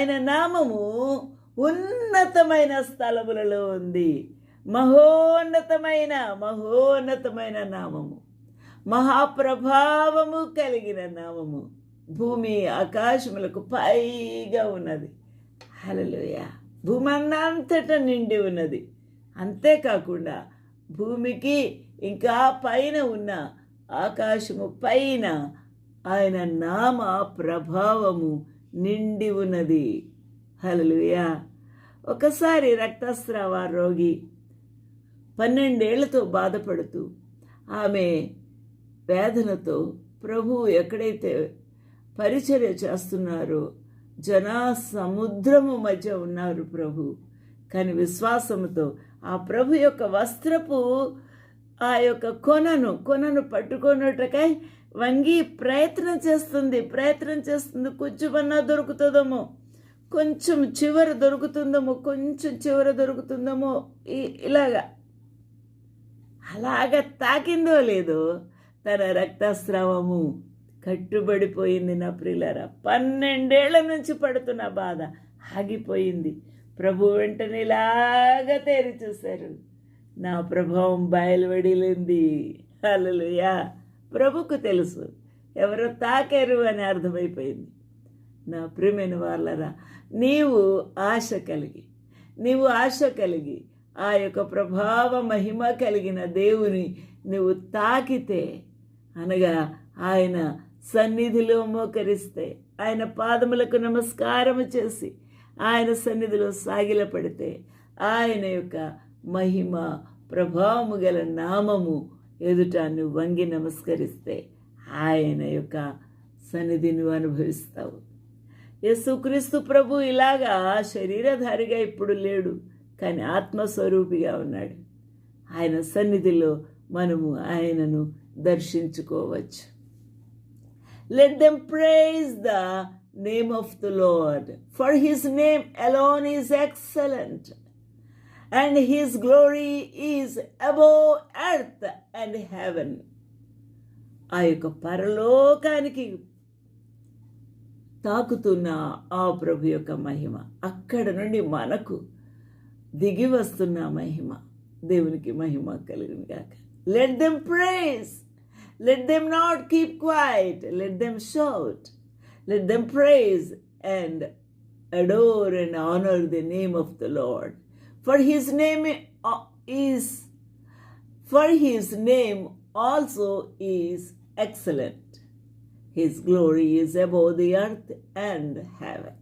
ఆయన నామము ఉన్నతమైన స్థలములలో ఉంది. మహోన్నతమైన మహోన్నతమైన నామము. మహాప్రభావము కలిగిన నామము. భూమి ఆకాశములకు పైగా ఉన్నది. హలలోయ భూమన్నంతట నిండి ఉన్నది. అంతేకాకుండా భూమికి ఇంకా పైన ఉన్న ఆకాశము పైన ఆయన నామ ప్రభావము నిండి ఉన్నది. హలలుయా ఒకసారి రక్తస్రావ రోగి పన్నెండేళ్ళతో బాధపడుతూ ఆమె వేదనతో ప్రభువు ఎక్కడైతే పరిచర్య చేస్తున్నారో జనా సముద్రము మధ్య ఉన్నారు ప్రభు కానీ విశ్వాసముతో ఆ ప్రభు యొక్క వస్త్రపు ఆ యొక్క కొనను కొనను పట్టుకున్నట్టుకై వంగి ప్రయత్నం చేస్తుంది ప్రయత్నం చేస్తుంది. కొంచెమన్నా దొరుకుతుందేమో? కొంచెం చివర దొరుకుతుందేమో? కొంచెం చివర దొరుకుతుందేమో? ఈ- ఇలాగా. అలాగ తాకిందో లేదో తన రక్తస్రావము కట్టుబడిపోయింది నా ప్రిలరా. పన్నెండేళ్ళ నుంచి పడుతున్న బాధ ఆగిపోయింది. ప్రభు వెంటనే ఇలాగా తేరి చూశారు. నా ప్రభావం బయలువడిలింది. హల్లెలూయా. ప్రభుకు తెలుసు. ఎవరో తాకారు అని అర్థమైపోయింది. నా ప్రియమైన వాళ్ళరా నీవు ఆశ కలిగి నీవు ఆశ కలిగి ఆ యొక్క ప్రభావ మహిమ కలిగిన దేవుని నువ్వు తాకితే అనగా ఆయన సన్నిధిలో మోకరిస్తే ఆయన పాదములకు నమస్కారము చేసి ఆయన సన్నిధిలో సాగిలపడితే ఆయన యొక్క మహిమ ప్రభావము గల నామము ఎదుట నువ్వు వంగి నమస్కరిస్తే ఆయన యొక్క సన్నిధి నువ్వు అనుభవిస్తావు. యేసుక్రీస్తు ప్రభు ఇలాగా శరీరధారిగా ఇప్పుడు లేడు కానీ ఆత్మస్వరూపిగా ఉన్నాడు. ఆయన సన్నిధిలో మనము ఆయనను దర్శించుకోవచ్చు. Let them praise the name of the lord for his name alone is excellent and his glory is above earth and heaven ఆ యొక్క పరలోకానికి తాకుతున్న ఆ ప్రభు యొక్క మహిమ అక్కడ నుండి మనకు దిగి వస్తున్న మహిమ దేవునికి మహిమ కలిగిన గాక. Let them praise let them not keep quiet let them shout let them praise and adore and honour the name of the lord for his name uh, is for his name also is excellent. His glory is above the earth and heaven.